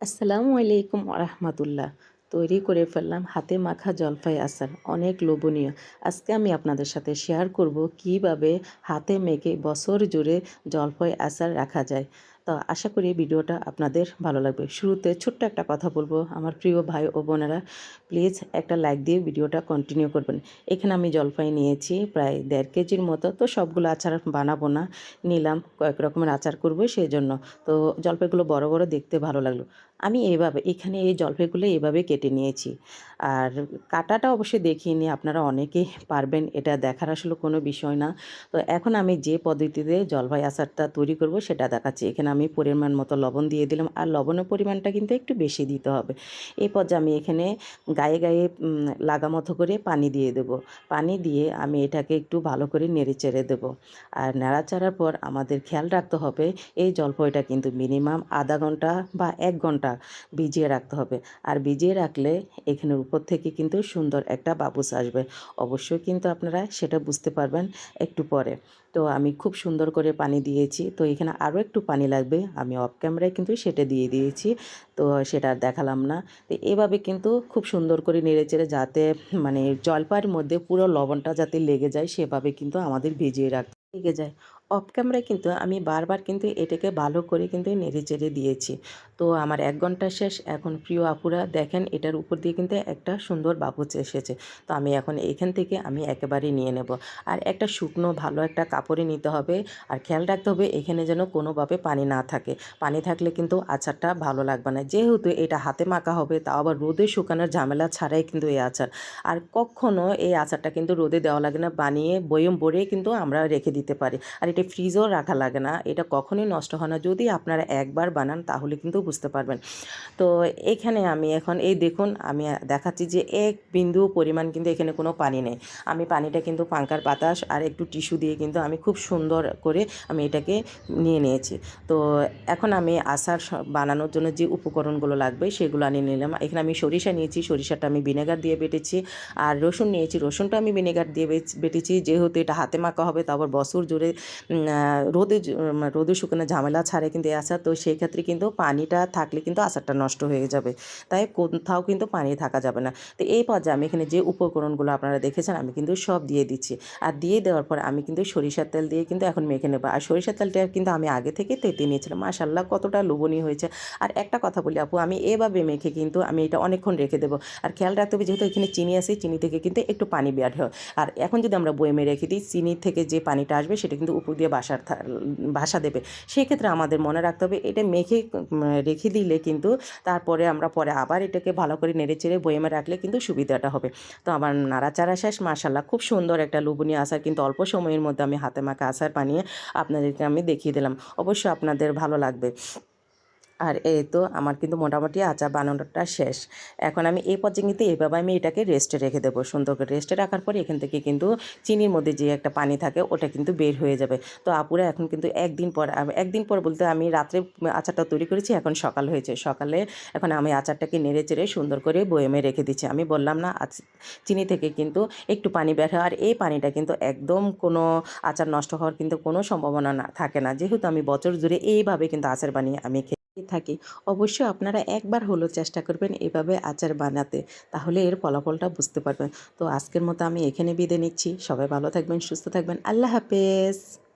আসসালামু আলাইকুম রহমতুল্লাহ তৈরি করে ফেললাম হাতে মাখা জলপাই আচার, অনেক লোভনীয়। আজকে আমি আপনাদের সাথে শেয়ার করব কীভাবে হাতে মেখে বছর জুড়ে জলপাই আচার রাখা যায়। তো আশা করি ভিডিওটা আপনাদের ভালো লাগবে। শুরুতে ছোট্ট একটা কথা বলব আমার প্রিয় ভাই ও বোনেরা। প্লিজ একটা লাইক দিয়ে ভিডিওটা কন্টিনিউ করবেন। এখানে আমি জলপাই নিয়েছি প্রায় দেড় কেজির মতো। তো সবগুলো আচার বানাবো না। নিলাম, কয়েক রকমের আচার করব সেই জন্য। তো জলপাইগুলো বড় বড় দেখতে ভালো লাগল। আমি এইভাবে এখানে এই জলপাইগুলো এভাবে কেটে নিয়েছি। আর কাটাটা অবশ্যই দেখিয়ে নিয়ে আপনারা অনেকেই পারবেন, এটা দেখার আসলে কোনো বিষয় না। তো এখন আমি যে পদ্ধতিতে জলপাই আচারটা তৈরি করব সেটা দেখাচ্ছি। এখানে আমি পরিমাণ মতো লবণ দিয়ে দিলাম। আর লবণের পরিমাণটা কিন্তু একটু বেশি দিতে হবে। এই পর্যায়ে আমি এখানে গায়ে গায়ে লাগা মতো করে পানি দিয়ে দেব। পানি দিয়ে আমি এটাকে একটু ভালো করে নেড়ে চেড়ে দেবো। আর নাড়াচাড়ার পর আমাদের খেয়াল রাখতে হবে, এই জলপাইটা কিন্তু মিনিমাম আধা ঘণ্টা বা এক ঘণ্টা ভিজিয়ে রাখতে হবে। আর ভিজিয়ে রাখলে এখানের উপর থেকে কিন্তু সুন্দর একটা বাবুস আসবে। অবশ্যই কিন্তু আপনারা সেটা বুঝতে পারবেন একটু পরে। তো আমি খুব সুন্দর করে পানি দিয়েছি। তো এখানে আরও একটু পানি লাগবে। আমি অফ ক্যামেরায় কিন্তু সেটা দিয়ে দিয়েছি। তো সেটা আর দেখালাম না। তো এভাবে কিন্তু খুব সুন্দর করে নেড়ে চেড়ে যাতে মানে জলপাইয়ের মধ্যে পুরো লবণটা যাতে লেগে যায়, সেভাবে কিন্তু আমাদের ভিজিয়ে রাখতে লেগে যায়। অফ ক্যামেরায় কিন্তু আমি বারবার কিন্তু এটাকে ভালো করে কিন্তু নেড়ে চেড়ে দিয়েছি। তো আমার এক ঘণ্টা শেষ, এখন প্রিয় আপুরা দেখেন এটার উপর দিয়ে কিন্তু একটা সুন্দর বাবুচ এসেছে। তো আমি এখন এখান থেকে আমি একেবারে নিয়ে নেব। আর একটা শুকনো, ভালো একটা কাপড়ে নিতে হবে। আর খেয়াল রাখতে হবে এখানে যেন কোনোভাবে পানি না থাকে। পানি থাকলে কিন্তু আচারটা ভালো লাগবে না। যেহেতু এটা হাতে মাখা হবে, তাও আবার রোদে শুকানোর ঝামেলা ছাড়াই কিন্তু এই আচার। আর কখনও এই আচারটা কিন্তু রোদে দেওয়া লাগে না, বানিয়ে বয়ম ভরে কিন্তু আমরা রেখে দিতে পারি। আর এটা ফ্রিজও রাখা লাগে না। এটা কখনোই নষ্ট হয় না। যদি আপনারা একবার বানান, তাহলে কিন্তু বুঝতে পারবেন। তো এখানে আমি এখন, এই দেখুন, আমি দেখাচ্ছি যে এক বিন্দু পরিমাণ কিন্তু এখানে কোনো পানি নেই। আমি পানিটা কিন্তু পাঙ্কার বাতাস আর একটু টিস্যু দিয়ে কিন্তু আমি খুব সুন্দর করে আমি এটাকে নিয়ে নিয়েছি। তো এখন আমি আচার বানানোর জন্য যে উপকরণগুলো লাগবে, সেগুলো আনিয়ে নিলাম। এখানে আমি সরিষা নিয়েছি, সরিষাটা আমি ভিনেগার দিয়ে বেটেছি। আর রসুন নিয়েছি, রসুনটা আমি ভিনেগার দিয়ে বেটেছি। যেহেতু এটা হাতে মাখা হবে, তারপর বছর জুড়ে রোদে রোদে শুকনো ঝামেলা ছাড়ে কিন্তু আচার তো সেই ক্ষেত্রে কিন্তু পানিটা থাকলে কিন্তু আচারটা নষ্ট হয়ে যাবে। তাই কোথাও কিন্তু পানি থাকা যাবে না। তো এই পর্যায়ে আমি এখানে যে উপকরণগুলো আপনারা দেখেছেন, আমি কিন্তু সব দিয়ে দিচ্ছি। আর দিয়ে দেওয়ার পর আমি কিন্তু সরিষার তেল দিয়ে কিন্তু এখন মেখে নেব। আর সরিষার তেলটা কিন্তু আমি আগে থেকে তেতে নিয়েছিলাম। মাশাল্লাহ কতটা লোভনীয় হয়েছে। আর একটা কথা বলি আপু, আমি এভাবে মেখে কিন্তু আমি এটা অনেকক্ষণ রেখে দেবো। আর খেয়াল রাখতে হবে যেহেতু এখানে চিনি আছে, চিনি থেকে কিন্তু একটু পানি বের হয়। আর এখন যদি আমরা বয়েমে রেখে দিই, চিনি থেকে যে পানিটা আসবে, সেটা কিন্তু উপর দিয়ে বাসার বাসা দেবে। সেক্ষেত্রে আমাদের মনে রাখতে হবে, এটা মেখে রেখে দিলে কিন্তু তারপরে আমরা পরে আবার এটাকে ভালো করে নেড়ে চেড়ে বয়েমে রাখলে কিন্তু সুবিধাটা হবে। তো আমার নাড়াচাড়া শেষ মাসাল্লাহ খুব সুন্দর একটা লুবনীয় আচার কিন্তু অল্প সময়ের মধ্যে আমি হাতে মাখা আসার বানিয়ে আপনাদেরকে আমি দেখিয়ে দিলাম। অবশ্যই আপনাদের ভালো লাগবে। আর এই তো আমার কিন্তু মোটামুটি আচার বানানোটা শেষ। এখন আমি এই পর্যায়ে কিন্তু এইভাবে আমি এটাকে রেস্টে রেখে দেবো। সুন্দর করে রেস্টে রাখার পর এখান থেকে কিন্তু চিনির মধ্যে যে একটা পানি থাকে, ওটা কিন্তু বের হয়ে যাবে। তো আপুরা এখন কিন্তু একদিন পর একদিন পর বলতে আমি রাত্রে আচারটা তৈরি করেছি, এখন সকাল হয়েছে। সকালে এখন আমি আচারটাকে নেড়ে চেড়ে সুন্দর করে বয়েমে রেখে দিচ্ছি। আমি বললাম, না চিনি থেকে কিন্তু একটু পানি বের হয়। আর এই পানিটা কিন্তু একদম কোনো আচার নষ্ট হওয়ার কিন্তু কোনো সম্ভাবনা না, থাকে না। যেহেতু আমি বছর জুড়ে এইভাবে কিন্তু আচার বানিয়ে আমি থাকি, অবশ্যই আপনারা একবার হলো চেষ্টা করবেন এভাবে আচার বানাতে। তাহলে এর ফলাফলটা বুঝতে পারবেন। তো আজকের মতো আমি এখানে বিদে নিচ্ছি। সবাই ভালো থাকবেন, সুস্থ থাকবেন। আল্লাহ হাফেজ।